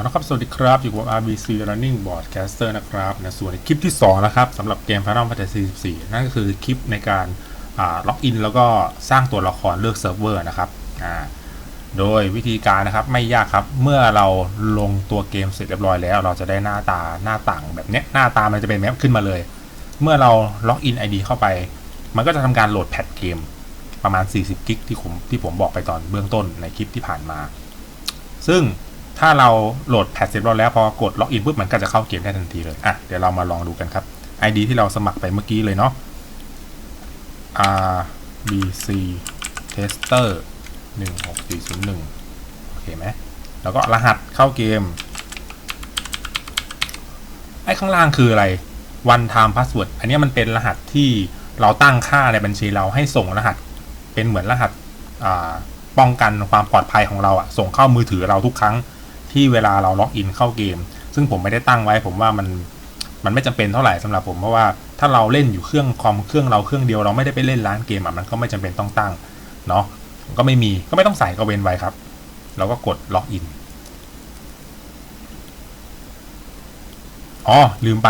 เอาละครับ สวัสดีครับ อยู่กับ RBC Running Broadcaster นะครับในส่วนในคลิปที่ 2 นะครับสำหรับเกม Final Fantasy 14 นั่นก็คือคลิปในการล็อกอินแล้วก็สร้างตัวละครเลือกเซิร์ฟเวอร์นะครับอ่าโดยวิธีการนะครับไม่ยากครับ เมื่อเราลงตัวเกมเสร็จเรียบร้อยแล้ว เราจะได้หน้าตาหน้าต่างแบบนี้หน้าตามันจะเป็นแมปขึ้นมาเลย เมื่อเราล็อกอิน ID เข้าไป มันก็จะทำการโหลดแพทเกมประมาณ 40 กิกที่ผมที่ผมบอกไปตอนเบื้องต้นในคลิปที่ผ่านมา ซึ่ง ถ้าเราโหลดแพทเสร็จแล้วพอกดล็อกอินปุ๊บมันก็จะเข้าเกมได้ทันทีเลยอะเดี๋ยวเรามาลองดูกันครับ ID ที่เราสมัครไปเมื่อกี้เลยเนาะ RBC Tester 16401โอเคไหมแล้วก็รหัสเข้าเกม ไอ้ข้างล่างคืออะไร one time password อันนี้มันเป็นรหัสที่เราตั้งค่าในบัญชีเราให้ส่งรหัสเป็นเหมือนรหัสป้องกันความปลอดภัยของเราอะส่งเข้ามือถือเราทุกครั้ง ที่เวลาเราล็อกอินเข้าเกม ซึ่งผมไม่ได้ตั้งไว้ ผมว่ามันมันไม่จำเป็นเท่าไหร่สำหรับผมเพราะว่าถ้าเราเล่นอยู่เครื่องคอมเครื่องเราเครื่องเดียวเราไม่ได้ไปเล่นร้านเกมอะมันก็ไม่จำเป็นต้องตั้งเนาะก็ไม่มีก็ไม่ต้องใส่ก็เว้นไว้ครับ เราก็กดล็อกอินอ๋อลืมไป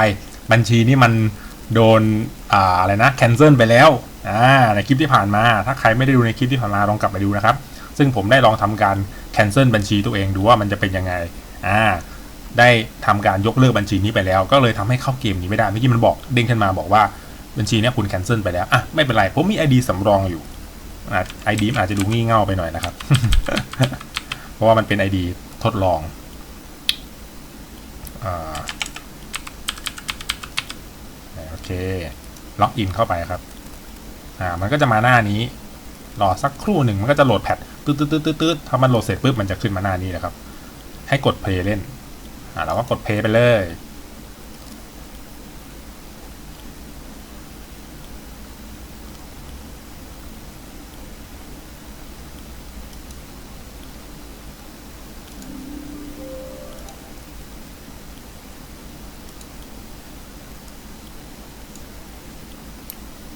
บัญชีนี่มันโดนอ่าอะไรนะแคนเซิลไปแล้วอ่าในคลิปที่ผ่านมา ถ้าใครไม่ได้ดูในคลิปที่ผ่านมาลองกลับไปดูนะครับ ซึ่งผมได้ลองทำการแคนเซิลบัญชีตัวเองดูว่ามันจะเป็นยังไงอ่าได้ทำการยกเลิกบัญชีนี้ไปแล้ว ก็เลยทำให้เข้าเกมนี้ไม่ได้เมื่อกี้มันบอกเด้งขึ้นมาบอกว่าบัญชีนี้คุณแคนเซิลไปแล้วอะไม่เป็นไรผมมี ID สำรองอยู่ไอดีอาจจะดูงี่เง่าไปหน่อยนะครับ เพราะว่ามันเป็น ID ทดลองอโอเค ล็อกอินเข้าไปครับ อ่า มันก็จะมาหน้านี้ รอสักครู่หนึ่งมันก็จะโหลดแพทตืดตืดตืดตืดถ้ามันโหลดเสร็จปุ๊บมันจะขึ้นมาหน้านี้นะครับ ให้กดเพลย์เล่นอ่าเราก็กดเพลย์ไปเลย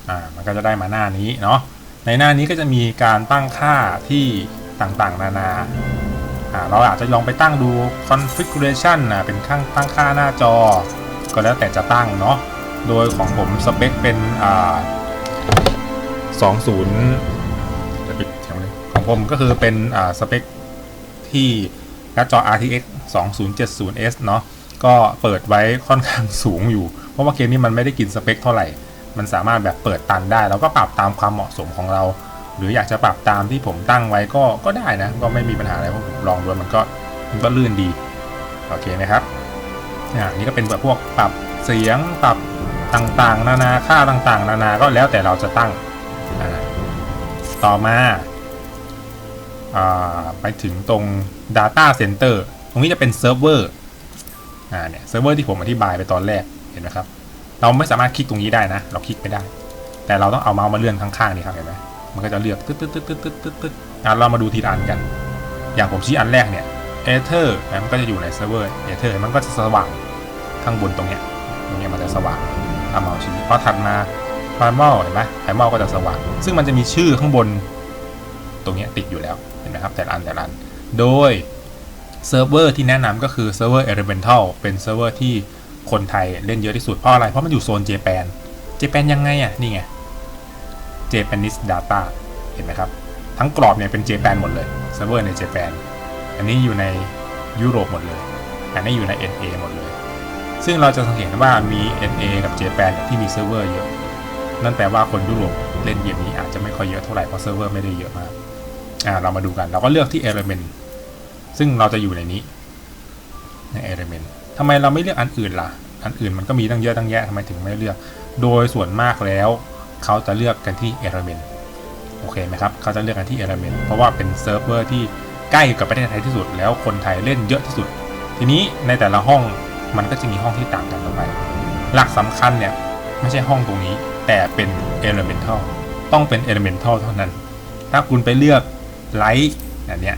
อ่ามันก็จะได้มาหน้านี้เนาะ ในหน้านี้ก็จะมีการตั้งค่าที่ต่างๆ นานา เราอาจจะลองไปตั้งดู configuration นะเป็นข้างตั้งค่าหน้าจอ ก็แล้วแต่จะตั้งเนาะ โดยของผมสเปคเป็น20จะปิดเสียงเลยของผมก็คือเป็นสเปคที่หน้าจอ RTX 2070S เนาะ ก็เปิดไว้ค่อนข้างสูงอยู่ เพราะว่าเกมนี้มันไม่ได้กินสเปคเท่าไหร่ มันสามารถแบบเปิดตันได้ แล้วก็ปรับตามความเหมาะสมของเรา หรืออยากจะปรับตามที่ผมตั้งไว้ก็ก็ได้นะ ก็ไม่มีปัญหาอะไรเพราะผมลองดูมันก็มันก็ลื่นดีโอเคไหมครับอ่านี่ก็เป็นแบบพวกปรับเสียงปรับต่างๆ นานาค่าต่างๆ นานาก็แล้วแต่เราจะตั้งต่อมาอ่าไปถึงตรง Data Center ตรงนี้จะเป็นเซิร์ฟเวอร์อ่าเนี่ยเซิร์ฟเวอร์ที่ผมอธิบายไปตอนแรกเห็นไหมครับ เราไม่สามารถคลิกตรงนี้ได้นะ เราคลิกไม่ได้ แต่เราต้องเอาเมาส์มาเลื่อนข้างๆนี่ครับเห็นไหมมันก็จะเลือกตึ๊ดตึ๊ดตึ๊ดตึ๊ดตึ๊ดตึ๊ดตึ๊ดอะเรามาดูทีละอันกัน อย่างผมชี้อันแรกเนี่ยเอเธอร์มันก็จะอยู่ในเซิร์ฟเวอร์เอเธอร์มันก็จะสว่างข้างบนตรงเนี้ยตรงเนี้ยมันจะสว่างเอาเมาส์ชี้พอถัดมาไพรมอลเห็นไหมไพรมอลก็จะสว่าง ซึ่งมันจะมีชื่อข้างบน ตรงเนี้ยติดอยู่แล้วเห็นไหมครับแต่ละอันแต่ละอัน โดยเซิร์ฟเวอร์ที่แนะนำก็คือเซิร์ฟเวอร์ Elemental เป็นเซิร์ฟเวอร์ที่ คนไทยเล่นเยอะที่สุดเพราะอะไร เพราะมันอยู่โซนเจแปน เจแปนยังไงอะ นี่ไง Japanese Data เห็นไหมครับ ทั้งกรอบเนี่ยเป็นเจแปนหมดเลยเซิร์ฟเวอร์ในเจแปน อันนี้อยู่ในยุโรปหมดเลย อันนี้อยู่ใน NA หมดเลย ซึ่งเราจะสังเกตว่ามี NA กับเจแปนที่มีเซิร์ฟเวอร์เยอะ นั่นแปลว่าคนยุโรปเล่นเกมนี้อาจจะไม่ค่อยเยอะเท่าไหร่เพราะเซิร์ฟเวอร์ไม่ได้เยอะมาก อ่าเรามาดูกัน เราก็เลือกที่ Element ซึ่งเราจะอยู่ในนี้ใน Element ทำไมเราไม่เลือกอันอื่นล่ะ อันอื่นมันก็มีตั้งเยอะตั้งแยะทำไมถึงไม่เลือก โดยส่วนมากแล้ว เขาจะเลือกกันที่ Element โอเคไหมครับ เขาจะเลือกกันที่ Element เพราะว่าเป็นเซิร์ฟเวอร์ที่ใกล้กับประเทศไทยที่สุด แล้วคนไทยเล่นเยอะที่สุด ทีนี้ในแต่ละห้องมันก็จะมีห้องที่ต่างกันออกไป หลักสำคัญเนี่ยไม่ใช่ห้องตรงนี้ แต่เป็น Elemental ต้องเป็น Elemental เท่านั้น ถ้าคุณไปเลือก Light อันเนี้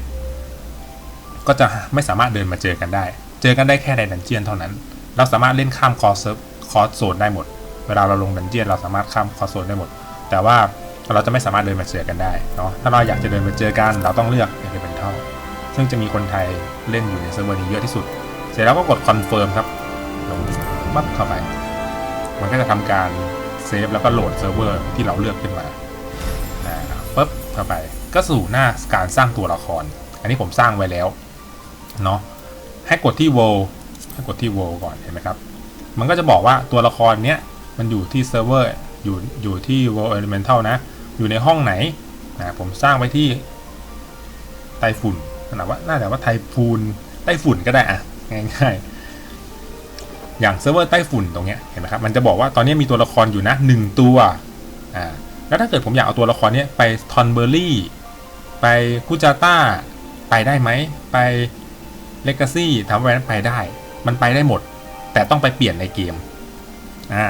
ก็จะไม่สามารถเดินมาเจอกันได้ จอกันได้แค่ในดันเจียนเท่านั้น เราสามารถเล่นข้ามคอร์สคอร์สโซนได้หมด เวลาเราลงดันเจียนเราสามารถข้ามคอร์สโซนได้หมด แต่ว่าเราจะไม่สามารถเดินมาเจอกันได้เนาะ ถ้าเราอยากจะเดินมาเจอกัน เราต้องเลือก Elemental ซึ่งจะมีคนไทยเล่นอยู่ในเซิร์ฟเวอร์นี้เยอะที่สุด เสร็จแล้วก็กดคอนเฟิร์มครับ ลงปั๊บเข้าไป มันก็จะทำการเซฟแล้วก็โหลดเซิร์ฟเวอร์ที่เราเลือกขึ้นมาอ่าปุ๊บเข้าไป ก็สู่หน้าการสร้างตัวละคร อันนี้ผมสร้างไว้แล้ว เนาะ ให้กดที่ world ให้กดที่ world ก่อนเห็นไหมครับ มันก็จะบอกว่าตัวละครเนี้ยมันอยู่ที่เซิร์ฟเวอร์อยู่อยู่ที่ world elemental นะ อยู่ในห้องไหนนะผมสร้างไว้ที่ไต้ฝุ่นขนาดว่าน่าจะว่าไทฟูนไต้ฝุ่นก็ได้อะง่ายๆ อย่างเซิร์ฟเวอร์ไต้ฝุ่นตรงเนี้ยเห็นไหมครับมันจะบอกว่าตอนนี้มีตัวละครอยู่นะหนึ่งตัวอ่าแล้วถ้าเกิดผมอยากเอาตัวละครเนี้ยไปทอนเบอร์รี่ไปคูจาต้าไปได้ไหม ไป เลกาซี่ทำไว้นั้นไปได้ มันไปได้หมด แต่ต้องไปเปลี่ยนในเกมอ่า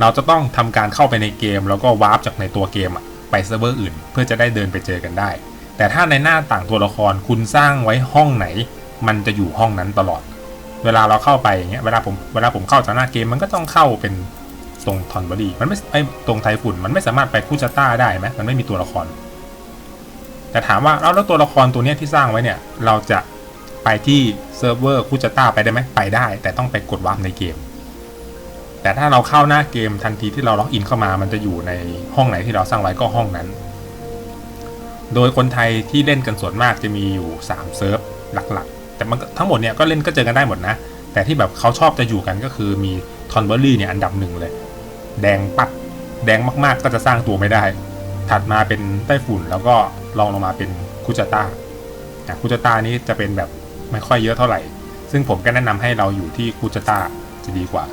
เราจะต้องทำการเข้าไปในเกม แล้วก็วาร์ปจากในตัวเกมไปเซิร์ฟเวอร์อื่น เพื่อจะได้เดินไปเจอกันได้ แต่ถ้าในหน้าต่างตัวละครคุณสร้างไว้ห้องไหน มันจะอยู่ห้องนั้นตลอด เวลาเราเข้าไปอย่างเงี้ยเวลาผมเวลาผมเข้าจากหน้าเกมมันก็ต้องเข้าเป็นตรงทอนเบอรี่มันไม่ไอตรงไทฝุ่นมันไม่สามารถไปคูจาต้าได้ไหมมันไม่มีตัวละคร แต่ถามว่าแล้วตัวละครตัวเนี้ยที่สร้างไว้เนี่ย เราจะ ไปที่เซิร์ฟเวอร์คูจาต้าไปได้ไหมไปได้ แต่ต้องไปกดวาร์ปในเกม แต่ถ้าเราเข้าหน้าเกมทันทีที่เราล็อกอินเข้ามา มันจะอยู่ในห้องไหนที่เราสร้างไว้ก็ห้องนั้น โดยคนไทยที่เล่นกันส่วนมากจะมีอยู่3เซิร์ฟหลักๆ แต่มันทั้งหมดเนี่ยก็เล่นก็เจอกันได้หมดนะ แต่ที่แบบเขาชอบจะอยู่กันก็คือมีทอนเบอรี่เนี่ยอันดับหนึ่งเลย แดงปัดแดงมากๆ ก็จะสร้างตัวไม่ได้ ถัดมาเป็นไต้ฝุ่นแล้วก็ลองลงมาเป็นคุจาต้าคุจาต้านี้จะเป็นแบบ ไม่ค่อยเยอะเท่าไหร่ ซึ่งผมก็แนะนำให้เราอยู่ที่คุจตาจะดีกว่า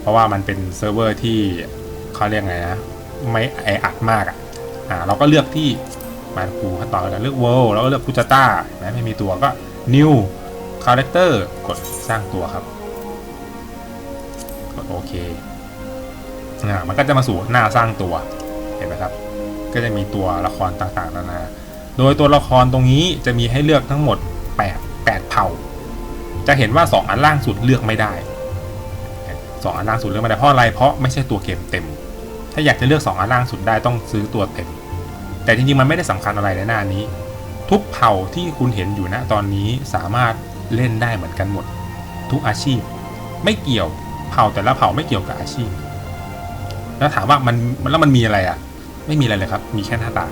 เพราะว่ามันเป็นเซิร์ฟเวอร์ที่เขาเรียกไงนะ ไม่แออัดมากอะอ่าเราก็เลือกที่มันคูขั้นตอนการเลือก world แล้วก็เลือกคุจตานไมไม่มีตัวก็ new character กดสร้างตัวครับ กดโอเคอ่ามันก็จะมาสู่หน้าสร้างตัวเห็นไหมครับ ก็จะมีตัวละครต่างๆนานาโดยตัวละครตรงนี้จะมีให้เลือกทั้งหมด 8 8เผ่า จะเห็นว่า 2 อันล่างสุดเลือกไม่ได้ 2 อันล่างสุดเลือกไม่ได้เพราะอะไรเพราะไม่ใช่ตัวเกมเต็ม ถ้าอยากจะเลือก 2 อันล่างสุดได้ต้องซื้อตัวเต็ม แต่จริงๆมันไม่ได้สำคัญอะไรในหน้านี้ ทุกเผ่าที่คุณเห็นอยู่ณตอนนี้สามารถเล่นได้เหมือนกันหมด ทุกอาชีพ ไม่เกี่ยวเผ่าแต่ละเผ่าไม่เกี่ยวกับอาชีพ แล้วถามว่ามันแล้วมันมีอะไรอะ ไม่มีอะไรเลยครับ มีแค่หน้าตา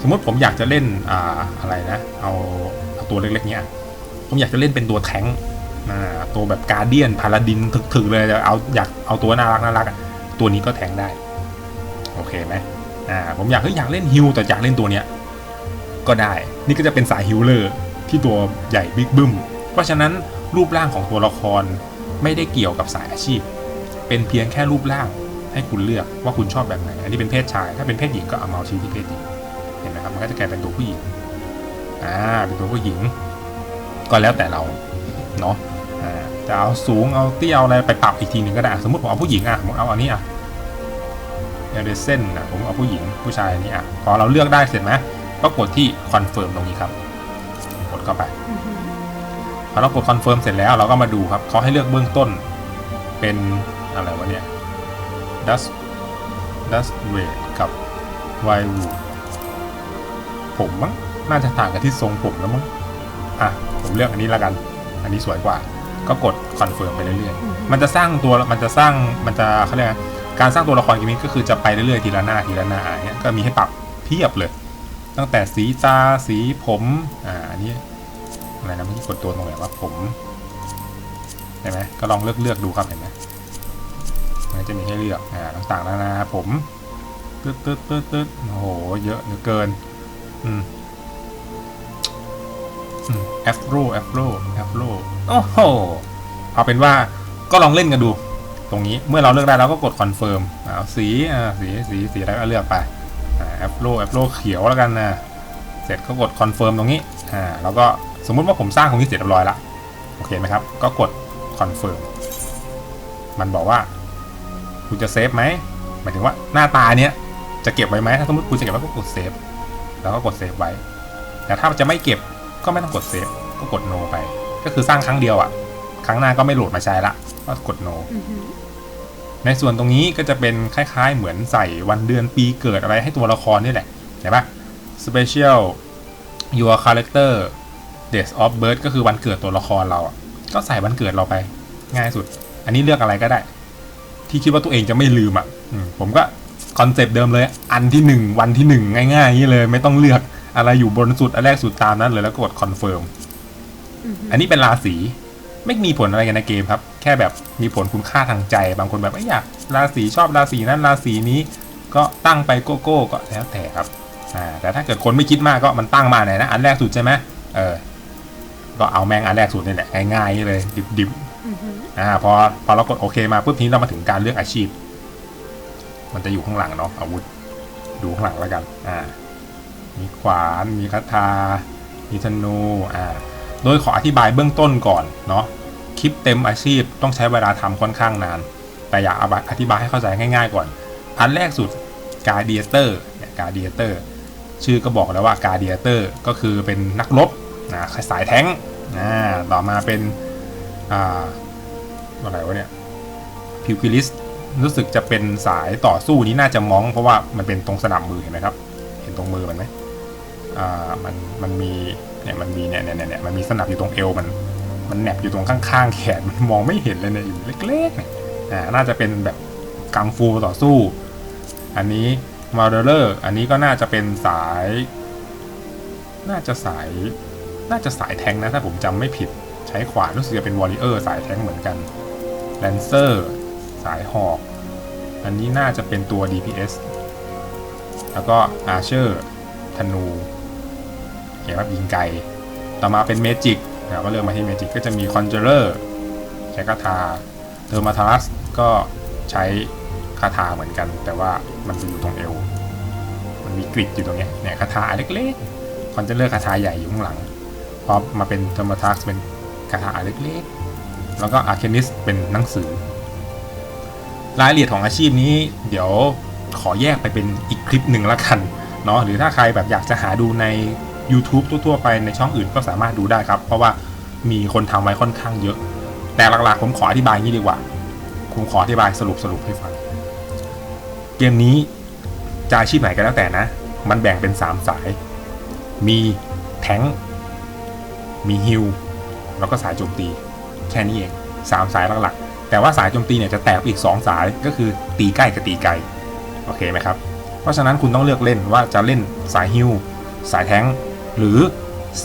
สมมติผมอยากจะเล่นอ่าอะไรนะ เอา ตัวเล็กๆเนี้ยผมอยากจะเล่นเป็นตัวแท้งตัวแบบการเดียนพาราดินถึกๆเลยเอาอยากเอาตัวน่ารักน่ารักตัวนี้ก็แทงได้ โอเคไหมอ่าผมอยากเฮ้ยอยากเล่นฮิลแต่อยากเล่นตัวเนี้ยก็ได้ นี่ก็จะเป็นสายฮิลเลอร์ที่ตัวใหญ่บิ๊กบึ้ม เพราะฉะนั้นรูปร่างของตัวละครไม่ได้เกี่ยวกับสายอาชีพ เป็นเพียงแค่รูปร่างให้คุณเลือกว่าคุณชอบแบบไหน อันนี้เป็นเพศชาย ถ้าเป็นเพศหญิงก็เอาเมาชี้ที่เพศหญิง เห็นไหมครับ มันก็จะกลายเป็นตัวผู้หญิง อ่าเป็นตัวผู้หญิง ก็แล้วแต่เราเนาะจะเอาสูงเอาเตี้ยเอาอะไรไปปรับอีกทีหนึ่งก็ได้สมมติผมเอาผู้หญิงอะผมเอาอันนี้อะเอเดเซนอะผมเอาผู้หญิงผู้ชายอันนี้อะพอเราเลือกได้เสร็จไหมก็กดที่คอนเฟิร์มตรงนี้ครับกดเข้าไปพอเรากดคอนเฟิร์มเสร็จแล้วเราก็มาดูครับเขาให้เลือกเบื้องต้นเป็นอะไรวะเนี่ย dust dust weight กับ y w o ผมมั้ง น่าจะต่างกันที่ทรงผมแล้วมั้งอะผมเลือกอันนี้ละกัน อันนี้สวยกว่า ก็กดคอนเฟิร์มไปเรื่อยๆมันจะสร้างตัวมันจะสร้างมันจะเขาเรียกการสร้างตัวละครเกมนี้ก็คือจะไปเรื่อยๆทีละหน้าทีละหน้าอย่างเงี้ยก็มีให้ปรับเพียบเลย ตั้งแต่สีตาสีผมอ่าอันนี้อะไรนะเมื่อกี้กดตัวตรงไหนว่าผมเห็นไหมก็ลองเลือกเลือกดูครับเห็นไหมมันจะมีให้เลือกอ่าต่างๆนานาผมตึ๊ดตึ๊ดตึ๊ดตึ๊ดโอ้โหเยอะเหลือเกิน อืม แอฟโรแอฟโรแอฟโรโอ้โหเอาเป็นว่าก็ลองเล่นกันดู ตรงนี้เมื่อเราเลือกได้เราก็กดคอนเฟิร์มเอาสีสีสีสีอะไรก็เลือกไปแอฟโรแอฟโรเขียวแล้วกันนะเสร็จก็กดคอนเฟิร์มตรงนี้อ่าแล้วก็สมมุติว่าผมสร้างตรงนี้เสร็จเรียบร้อยละโอเคไหมครับ ก็กดคอนเฟิร์มมันบอกว่าคุณจะเซฟไหมหมายถึงว่าหน้าตาเนี้ยจะเก็บไว้ไหมถ้าสมมติคุณจะเก็บไว้ก็กดเซฟแล้วก็กดเซฟไว้ แต่ถ้าจะไม่เก็บ ก็ไม่ต้องกดเซฟก็กด no ไป ก็คือสร้างครั้งเดียวอะ่ะ ครั้งหน้าก็ไม่โหลดมาใช้ละก็กด no ในส่วนตรงนี้ก็จะเป็นคล้าย ๆ เหมือนใส่วันเดือนปีเกิดอะไรให้ตัวละครนี่แหละเห็นปะ special your character date of birth ก็คือวันเกิดตัวละครเราอะก็ใส่วันเกิดเราไป ง่ายสุด อันนี้เลือกอะไรก็ได้ ที่คิดว่าตัวเองจะไม่ลืมอะอืมผมก็คอนเซปต์เดิมเลย อันที่หนึ่งวันที่หนึ่งง่ายๆอย่างนี้เลย ไม่ต้องเลือก อะไรอยู่บนสุดอันแรกสุดตามนั้นเลยแล้วกดคอนเฟิร์มอือฮึอันนี้เป็นราศีไม่มีผลอะไรกันในเกมครับ แค่แบบมีผลคุณค่าทางใจ บางคนแบบไม่อยากราศีชอบราศีนั้นราศีนี้ ก็ตั้งไปโกโก้ก็แล้วแต่ครับอ่าแต่ถ้าเกิดคนไม่คิดมากก็มันตั้งมาไหนนะอันแรกสุดใช่ไหมเออ ก็เอาแม่งอันแรกสุดนี่แหละง่ายๆเลยดิบอือฮึๆอ่าพอพอเรากดโอเคมาปุ๊บทีนี้เรามาถึงการเลือกอาชีพ มันจะอยู่ข้างหลังเนาะอาวุธ ดูข้างหลังแล้วกัน อ่า มีขวาน มีคาถามีธนูอ่าโดยขออธิบายเบื้องต้นก่อนเนาะคลิปเต็มอาชีพต้องใช้เวลาทำค่อนข้างนาน แต่อยากอธิบายให้เข้าใจง่าย ๆ ก่อน อันแรกสุดกาเดียเตอร์เนี่ยกาเดียเตอร์ชื่อก็บอกแล้วว่ากาเดียเตอร์ก็คือเป็นนักรบนะสายแท้งอ่าต่อมาเป็นอ่าอะไรวะเนี่ยพิวคิลิสรู้สึกจะเป็นสายต่อสู้นี้น่าจะมอง เพราะว่ามันเป็นตรงสนับมือเห็นไหมครับ เห็นตรงมือมันไหม อ่ามันมันมีเนี่ยมันมีเนี่ยเนี่ยเนี่ยมันมีสนับอยู่ตรงเอวมัน มันแหนบอยู่ตรงข้างๆแขนมันมองไม่เห็นเลยเนี่ยอยู่เล็กๆเนี่ยอ่าน่าจะเป็นแบบกังฟูต่อสู้ อันนี้มาเดอร์อันนี้ก็น่าจะเป็นสาย น่าจะสาย น่าจะสายแทงนะถ้าผมจำไม่ผิดใช้ขวานรู้สึกจะเป็นวอริเออร์สายแทงเหมือนกันแลนเซอร์สายหอกอันนี้น่าจะเป็นตัว DPS แล้วก็อาร์เชอร์ธนู เกี่ยวกับยิงไกลต่อมาเป็นเมจิกเราก็เลือกมาที่เมจิกก็จะมีคอนเจอร์ใช้คาถาเทอร์มาทารัสก็ใช้คาถาเหมือนกัน แต่ว่ามันจะอยู่ตรงเอว มันมีกริดอยู่ตรงนี้เนี่ยคาถาเล็กๆคอนเจอร์คาถาใหญ่อยู่ข้างหลังพอมาเป็นเทอร์มาทัสเป็นคาถาเล็กๆ แล้วก็อาร์เคนิสเป็นหนังสือ รายละเอียดของอาชีพนี้เดี๋ยวขอแยกไปเป็นอีกคลิปหนึ่งละกันเนาะหรือถ้าใครแบบอยากจะหาดูใน YouTube ทั่วๆไปในช่องอื่นก็สามารถดูได้ครับ เพราะว่ามีคนทำไว้ค่อนข้างเยอะ แต่หลักๆผมขออธิบายงี้ดีกว่า ผมขออธิบายสรุปสรุปให้ฟัง เกมนี้จะอาชีพไหนก็แล้วแต่นะ มันแบ่งเป็น 3 สาย มีแทงมีฮิลแล้วก็สายโจมตี แค่นี้เองสามสายหลักๆ แต่ว่าสายโจมตีเนี่ยจะแตกไปอีก 2 สายก็คือตีใกล้กับตีไกล โอเคไหมครับ เพราะฉะนั้นคุณต้องเลือกเล่นว่าจะเล่นสายฮิลสายแทง หรือ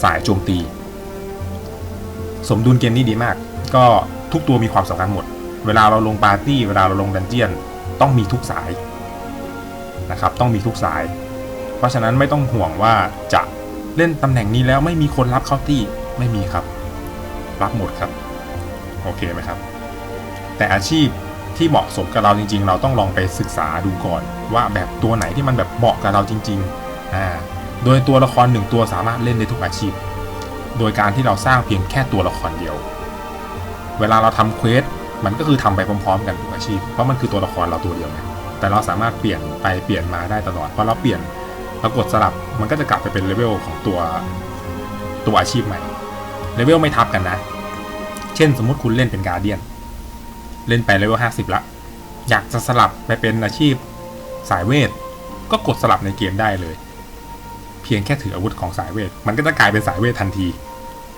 สายโจมตี สมดุลเกมนี้ดีมาก ก็ทุกตัวมีความสำคัญหมด เวลาเราลงปาร์ตี้ เวลาเราลงดันเจียน ต้องมีทุกสายนะครับ ต้องมีทุกสาย เพราะฉะนั้นไม่ต้องห่วงว่าจะเล่นตำแหน่งนี้แล้วไม่มีคนรับเข้าตี้ไม่มีครับ รับหมดครับ โอเคไหมครับ แต่อาชีพที่เหมาะสมกับเราจริง ๆ เราต้องลองไปศึกษาดูก่อน ว่าแบบตัวไหนที่มันแบบเหมาะกับเราจริง ๆ อ่า โดยตัวละครหนึ่งตัวสามารถเล่นได้ทุกอาชีพ โดยการที่เราสร้างเพียงแค่ตัวละครเดียว เวลาเราทำเควสมันก็คือทำไปพร้อมๆ กันทุกอาชีพ เพราะมันคือตัวละครเราตัวเดียวไงแต่เราสามารถเปลี่ยนไปเปลี่ยนมาได้ตลอด เพอเราเปลี่ยนเรากดสลับ มันก็จะกลับไปเป็นเลเวลของตัวตัวอาชีพใหม่ เลเวลไม่ทับกันนะ เช่นสมมติคุณเล่นเป็นการเดียน เล่นไปเลเวลห้าสิบละ อยากจะสลับไปเป็นอาชีพสายเวท ก็กดสลับในเกมได้เลย พียงแค่ถืออาวุธของสายเวท มันก็จะกลายเป็นสายเวททันที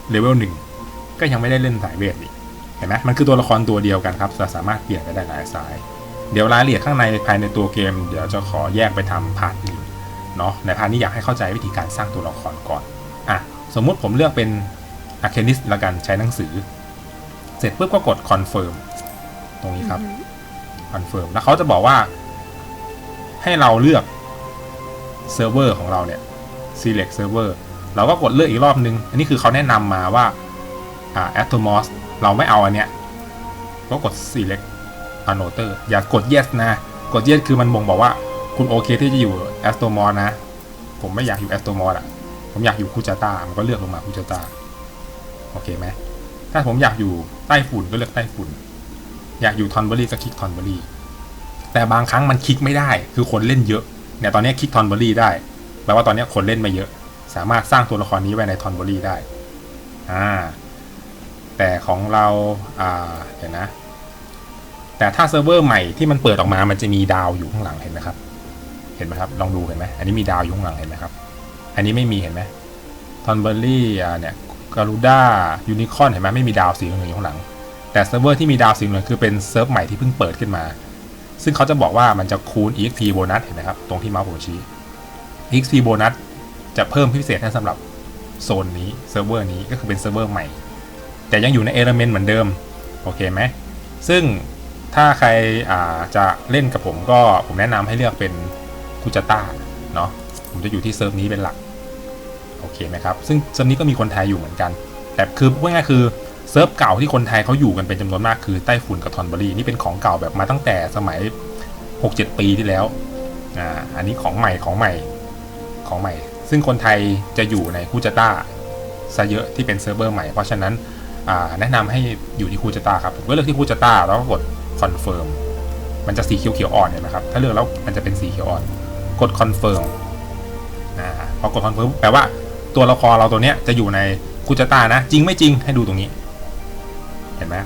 เลเวลหนึ่งก็ยังไม่ได้เล่นสายเวทนี่เห็นไหมมันคือตัวละครตัวเดียวกันครับจะสามารถเปลี่ยนไปได้หลายสาย เดี๋ยวรายละเอียดข้างในภายในตัวเกม เดี๋ยวจะขอแยกไปทำพาร์ทหนึ่งเนาะในพาร์ทนี้อยากให้เข้าใจวิธีการสร้างตัวละครก่อนอะสมมุติผมเลือกเป็นอาร์เคนิสละกันใช้หนังสือ เสร็จปุ๊บก็กดคอนเฟิร์มตรงนี้ครับอือฮึคอนเฟิร์มแล้วเขาจะบอกว่า ให้เราเลือกเซิร์ฟเวอร์ของเราเนี่ย select server เราก็กดเลือกอีกรอบนึง อันนี้คือเขาแนะนำมาว่าอ่า atomos เราไม่เอาอันเนี้ย ก็กด select annotator อย่ากด yes นะ กด yes คือมันบ่งบอกว่าคุณโอเคที่จะอยู่ atomos นะ ผมไม่อยากอยู่ atomos อะ ผมอยากอยู่คูจาตามันก็เลือกลงมาคูจาตาโอเคไหมถ้าผมอยากอยู่ใต้ฝุ่นก็เลือกใต้ฝุ่น อยากอยู่ทอนเบอรี่ก็คลิกทอนเบอรี่แต่บางครั้งมันคลิกไม่ได้ คือคนเล่นเยอะเนี่ยตอนนี้คลิกทอนเบอรี่ได้ ลว่าตอนนี้คนเล่นม่เยอะ สามารถสร้างตัวละครนี้ไว้ในทอนเบอรี่ได้อ่าแต่ของเราอ่าเห็นนะ แต่ถ้าเซิร์ฟเวอร์ใหม่ที่มันเปิดออกมามันจะมีดาวอยู่ข้างหลังเห็นไหมครับ เห็นไหมครับลองดูเห็นไหมอันนี้มีดาวอยู่ข้างหลังเห็นไหมครับ อันนี้ไม่มีเห็นไหมทอนเบอรี่อ่าเนี่ยการูด้ายูนิคอนเห็นไหมไม่มีดาวสีเหลืองอยู่ข้างหลัง แต่เซิร์ฟเวอร์ที่มีดาวสีเหลืองคือเป็นเซิร์ฟใหม่ที่เพิ่งเปิดขึ้นมา ซึ่งเขาจะบอกว่ามันจะคูณ EXP โบนัสเห็นไหมครับตรงที่เมาส์ผมชี้ Xp โบนัสจะเพิ่มพิเศษให้สำหรับโซนนี้เซิร์ฟเวอร์นี้ก็คือเป็นเซิร์ฟเวอร์ใหม่ แต่ยังอยู่ในเอลเมนต์เหมือนเดิม โอเคไหม ซึ่งถ้าใครจะเล่นกับผมก็ผมแนะนำให้เลือกเป็นคูจาต้าเนาะผมจะอยู่ที่เซิร์ฟนี้เป็นหลัก โอเคไหมครับ ซึ่งเซิร์ฟนี้ก็มีคนไทยอยู่เหมือนกัน แต่คือพูดง่ายคือเซิร์ฟเก่าที่คนไทยเขาอยู่กันเป็นจำนวนมากคือไต้ฝุ่นกับทอนเบอรี่นี่เป็นของเก่าแบบมาตั้งแต่สมัย 6-7 ปีที่แล้วอ่าอันนี้ของใหม่ของใหม่ ของใหม่ ซึ่งคนไทยจะอยู่ในคูจาต้าซะเยอะที่เป็นเซิร์ฟเวอร์ใหม่ เพราะฉะนั้นแนะนำให้อยู่ที่คูจาต้าครับผมก็เลือกที่คูจาต้าแล้วก็กดคอนเฟิร์มมันจะสีเขียวๆอ่อนเห็นไหมครับ ถ้าเลือกแล้วมันจะเป็นสีเขียวอ่อน กดคอนเฟิร์มพอกดคอนเฟิร์มแปลว่าตัวละครเราตัวเนี้ยจะอยู่ในคูจาต้านะ จริงไม่จริงให้ดูตรงนี้ เห็นไหม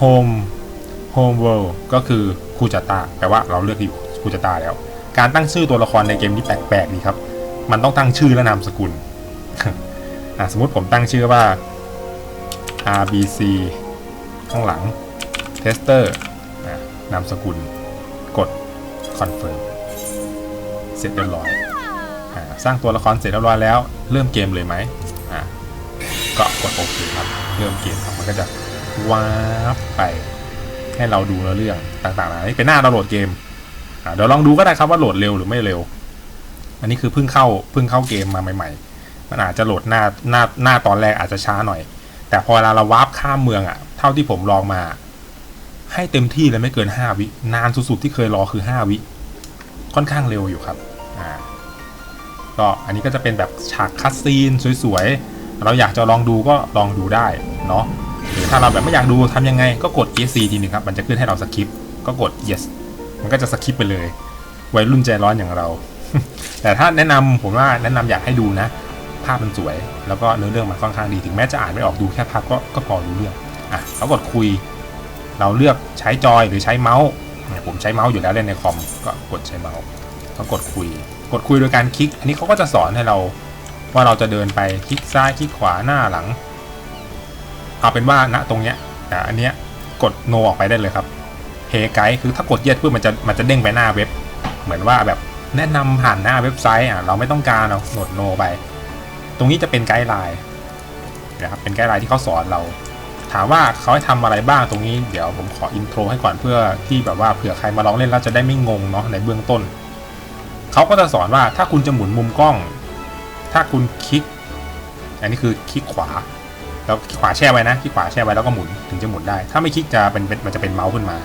Home Home World ก็คือคูจาต้าแปลว่าเราเลือกอยู่คูจาต้าแล้ว การตั้งชื่อตัวละครในเกมนี้แปลกๆดีครับ มันต้องตั้งชื่อและนามสกุลสมมติผมตั้งชื่อว่า RBC ข้างหลัง Tester นามสกุล กด Confirm เสร็จเรียบร้อยสร้างตัวละครเสร็จเรียบร้อยแล้ว เริ่มเกมเลยไหมก็กดโอเคครับ เริ่มเกมครับมันก็จะวาร์ปไปให้เราดูเรื่องต่างๆนะนี่เป็นหน้าดาวน์โหลดเกม เดี๋ยวลองดูก็ได้ครับว่าโหลดเร็วหรือไม่เร็ว อันนี้คือเพิ่งเข้าเพิ่งเข้าเกมมาใหม่ ๆ มันอาจจะโหลดหน้าหน้าหน้าตอนแรกอาจจะช้าหน่อย แต่พอเวลาเราวาร์ปข้ามเมืองอะ เท่าที่ผมลองมา ให้เต็มที่เลยไม่เกิน 5 วินานสุดๆที่เคยรอคือ 5 วิ ค่อนข้างเร็วอยู่ครับอ่าก็อันนี้ก็จะเป็นแบบฉากคัสซีนสวยๆ เราอยากจะลองดูก็ลองดูได้เนาะหรือถ้าเราแบบไม่อยากดูทำยังไง ก็กด ESC ทีหนึ่งครับ มันจะขึ้นให้เราสคิปก็กด yes มันก็จะสคิปไปเลย วัยรุ่นใจร้อนอย่างเรา แต่ถ้าแนะนำผมว่าแนะนำอยากให้ดูนะ ภาพมันสวย แล้วก็เนื้อเรื่องมันค่อนข้างดี ถึงแม้จะอ่านไม่ออกดูแค่ภาพก็ก็พอรู้เรื่อง อะเรากดคุย เราเลือกใช้จอยหรือใช้เมาส์เนี่ยผมใช้เมาส์อยู่แล้วเล่นในคอม ก็กดใช้เมาส์ก็กดคุย กดคุยโดยการคลิก อันนี้เขาก็จะสอนให้เราว่าเราจะเดินไปคลิกซ้ายคลิกขวาหน้าหลัง เอาเป็นว่าณตรงเนี้ยอ่อันเนี้ยกดโนออกไปได้เลยครับ เฮไกด์คือถ้ากดเย็ดเพื่อมันจะมันจะเด้งไปหน้าเว็บ เหมือนว่าแบบแนะนำผ่านหน้าเว็บไซต์อะเราไม่ต้องการเรากดโนไป ตรงนี้จะเป็นไกด์ไลน์นะครับเป็นไกด์ไลน์ที่เขาสอนเรา ถามว่าเขาให้ทำอะไรบ้างตรงนี้เดี๋ยวผมขออินโทรให้ก่อนเพื่อที่แบบว่าเผื่อใครมาลองเล่นแล้วจะได้ไม่งงเนาะในเบื้องต้นเขาก็จะสอนว่าถ้าคุณจะหมุนมุมกล้อง ถ้าคุณคลิก อันนี้คือคลิกขวาแล้วคลิกขวาแช่ไว้นะคลิกขวาแช่ไว้แล้วก็หมุนถึงจะหมุนได้ ถ้าไม่คลิกจะเป็นมันจะเป็นเมาส์ขึ้นมา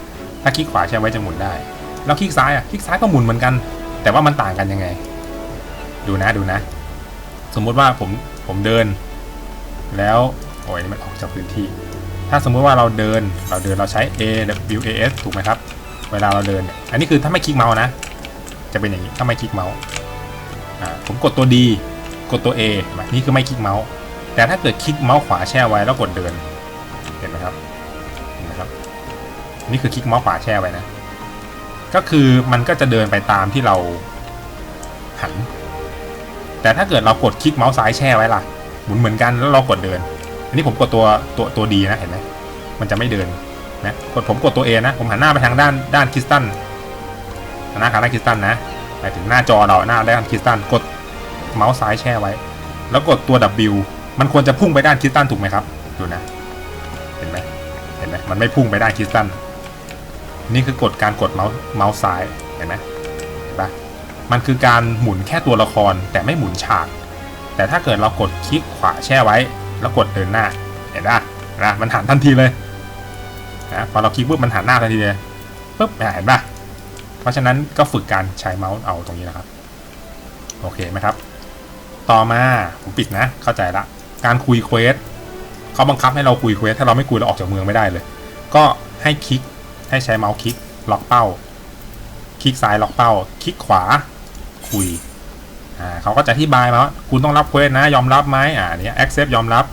ถ้าคลิกขวาแช่ไว้จะหมุนได้ แล้วคลิกซ้ายอะคลิกซ้ายก็หมุนเหมือนกัน แต่ว่ามันต่างกันยังไง ดูนะดูนะ สมมุติว่าผมผมเดิน แล้วโอ้ยนี่มันออกจากพื้นที่ ถ้าสมมุติว่าเราเดินเราเดินเราใช้ A W A S ถูกไหมครับ เวลาเราเดินเนี่ยอันนี้คือถ้าไม่คลิกเมาส์นะ จะเป็นอย่างนี้ถ้าไม่คลิกเมาส์อ่าผมกดตัว D กดตัว A นี่คือไม่คลิกเมาส์แต่ถ้าเกิดคลิกเมาส์ขวาแช่ไว้แล้วกดเดิน นี่คือคลิกเมาส์ขวาแช่ไว้นะ ก็คือมันก็จะเดินไปตามที่เราหัน แต่ถ้าเกิดเรากดคลิกเมาส์ซ้ายแช่ไว้ล่ะ หมุนเหมือนกันแล้วเรากดเดิน อันนี้ผมกดตัวตัวตัวดีนะเห็นไหมมันจะไม่เดินนะกดผมกดตัว A นะ ผมหันหน้าไปทางด้านด้านคริสตัลหนหน้าทางด้าคริสตัลนะไปถึงหน้าจอเราหน้าด้านคริสตัลกดเมาส์ซ้ายแช่ไว้ แล้วกดตัว W มันควรจะพุ่งไปด้านคริสตัลถูกไหมครับ ดูนะ เห็นไหมเห็นไหมมันไม่พุ่งไปด้านคริสตัล นี่คือกดการกดเมาส์เมาส์ซ้ายเห็นไหมเห็นปะมันคือการหมุนแค่ตัวละครแต่ไม่หมุนฉาก แต่ถ้าเกิดเรากดคลิกขวาแช่ไว้ แล้วกดเดินหน้าเห็นปะนะมันหันทันทีเลยนะพอเราคลิกปุ๊บมันหันหน้าทันทีเลยปุ๊บเห็นปะเพราะฉะนั้นก็ฝึกการใช้เมาส์เอาตรงนี้นะครับ โอเคไหมครับ ต่อมาผมปิดนะ เข้าใจละ การคุยเควสเขาบังคับให้เราคุยเควสถ้าเราไม่คุยเราออกจากเมืองไม่ได้เลย ก็ให้คลิก ให้ใช้เมาส์คลิกล็อกเป้า คลิกซ้ายล็อกเป้า คลิกขวา คุยอ่าเขาก็จะอธิบายมาว่าคุณต้องรับเควสนะ ยอมรับไหมอ่าเนี้ย accept ยอมรับ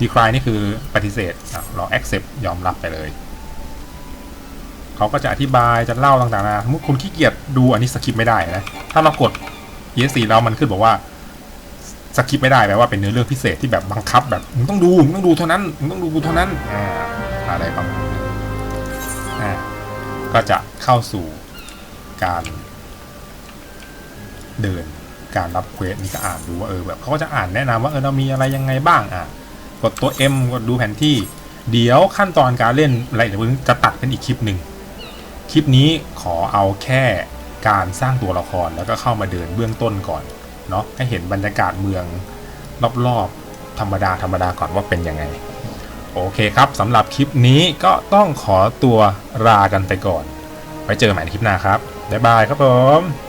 decline นี่คือปฏิเสธเรา accept ยอมรับไปเลย เขาก็จะอธิบายจะเล่าต่างๆนะสมมติคุณขี้เกียจดูอันนี้สคิปไม่ได้นะ ถ้าเรากด ESC แล้วมันขึ้นบอกว่าสกิปไม่ได้แปลว่าเป็นเนื้อเรื่องพิเศษที่แบบบังคับแบบมึงต้องดูมึงต้องดูเท่านั้นมึงต้องดูกูเท่านั้นอ่าอะไรประมาณ ก็จะเข้าสู่การเดินการรับเควสนี่ก็อ่านดูว่าเออแบบเขาก็จะอ่านแนะนำว่าเออเรามีอะไรยังไงบ้างอะกดตัว M กดดูแผนที่ เดี๋ยวขั้นตอนการเล่นอะไรเดี๋ยวจะตัดเป็นอีกคลิปหนึ่งคลิปนี้ขอเอาแค่การสร้างตัวละครแล้วก็เข้ามาเดินเบื้องต้นก่อนเนาะให้เห็นบรรยากาศเมืองรอบๆธรรมดาธรรมดาก่อนว่าเป็นยังไง โอเคครับสำหรับคลิปนี้ก็ต้องขอตัวลากันไปก่อน ไว้เจอกันใหม่ในคลิปหน้าครับ บ๊ายบายครับผม